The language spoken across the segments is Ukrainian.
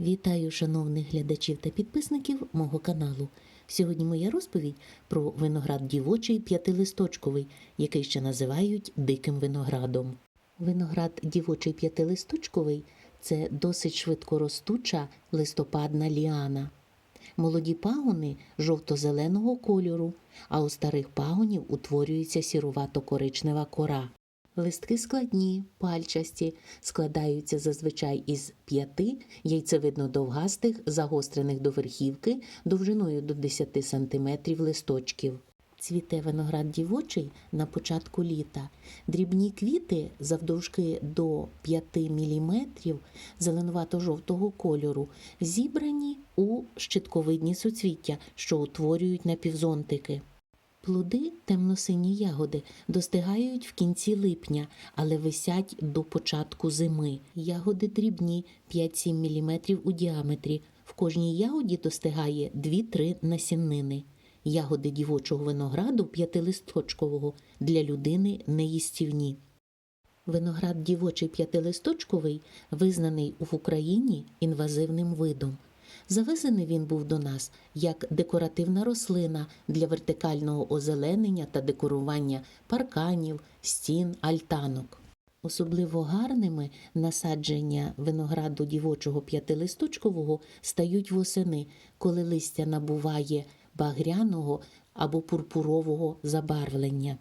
Вітаю шановних глядачів та підписників мого каналу. Сьогодні моя розповідь про виноград дівочий п'ятилисточковий, який ще називають диким виноградом. Виноград дівочий п'ятилисточковий це досить швидкоростуча листопадна ліана. Молоді пагони жовто-зеленого кольору, а у старих пагонів утворюється сірувато-коричнева кора. Листки складні, пальчасті, складаються зазвичай із п'яти яйцевидно-довгастих, загострених до верхівки, довжиною до 10 см листочків. Цвіте виноград дівочий на початку літа. Дрібні квіти завдовжки до 5 мм зеленувато-жовтого кольору зібрані у щитковидні суцвіття, що утворюють напівзонтики. Плоди, темно-сині ягоди, достигають в кінці липня, але висять до початку зими. Ягоди дрібні 5-7 мм у діаметрі. В кожній ягоді достигає 2-3 насіннини. Ягоди дівочого винограду п'ятилисточкового для людини неїстівні. Виноград дівочий п'ятилисточковий визнаний в Україні інвазивним видом. Завезений він був до нас як декоративна рослина для вертикального озеленення та декорування парканів, стін, альтанок. Особливо гарними насадження винограду дівочого п'ятилисточкового стають восени, коли листя набуває багряного або пурпурового забарвлення.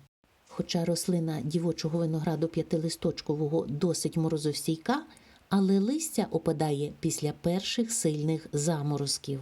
Хоча рослина дівочого винограду п'ятилисточкового досить морозостійка, але листя опадає після перших сильних заморозків.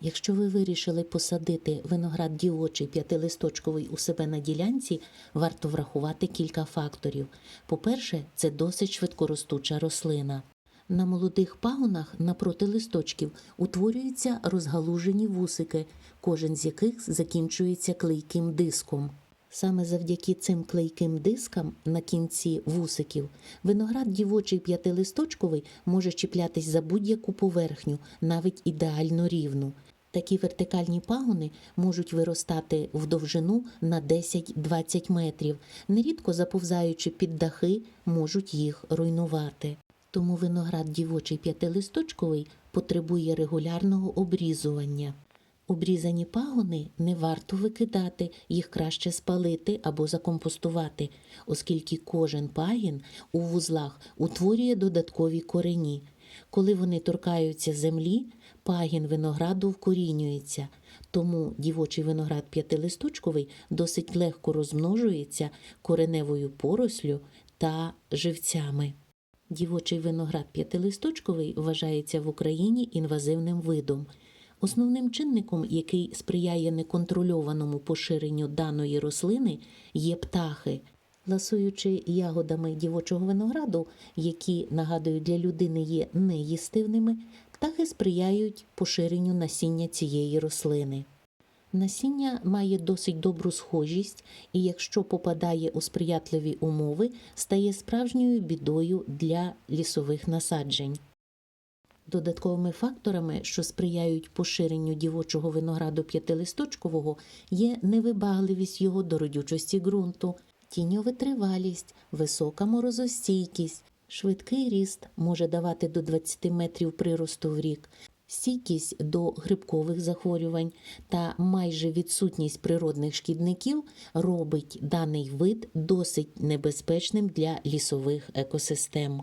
Якщо ви вирішили посадити виноград дівочий п'ятилисточковий у себе на ділянці, варто врахувати кілька факторів. По-перше, це досить швидкоростуча рослина. На молодих пагонах напроти листочків утворюються розгалужені вусики, кожен з яких закінчується клейким диском. Саме завдяки цим клейким дискам на кінці вусиків виноград дівочий п'ятилисточковий може чіплятись за будь-яку поверхню, навіть ідеально рівну. Такі вертикальні пагони можуть виростати в довжину на 10-20 метрів, нерідко заповзаючи під дахи, можуть їх руйнувати. Тому виноград дівочий п'ятилисточковий потребує регулярного обрізування. Обрізані пагони не варто викидати, їх краще спалити або закомпостувати, оскільки кожен пагін у вузлах утворює додаткові корені. Коли вони торкаються землі, пагін винограду вкорінюється, тому дівочий виноград п'ятилисточковий досить легко розмножується кореневою порослю та живцями. Дівочий виноград п'ятилисточковий вважається в Україні інвазивним видом. Основним чинником, який сприяє неконтрольованому поширенню даної рослини, є птахи. Ласуючи ягодами дівочого винограду, які, нагадую, для людини є неїстивними, птахи сприяють поширенню насіння цієї рослини. Насіння має досить добру схожість і, якщо попадає у сприятливі умови, стає справжньою бідою для лісових насаджень. Додатковими факторами, що сприяють поширенню дівочого винограду п'ятилисточкового, є невибагливість його до родючості ґрунту, тіньовитривалість, висока морозостійкість, швидкий ріст може давати до 20 метрів приросту в рік, стійкість до грибкових захворювань та майже відсутність природних шкідників робить даний вид досить небезпечним для лісових екосистем.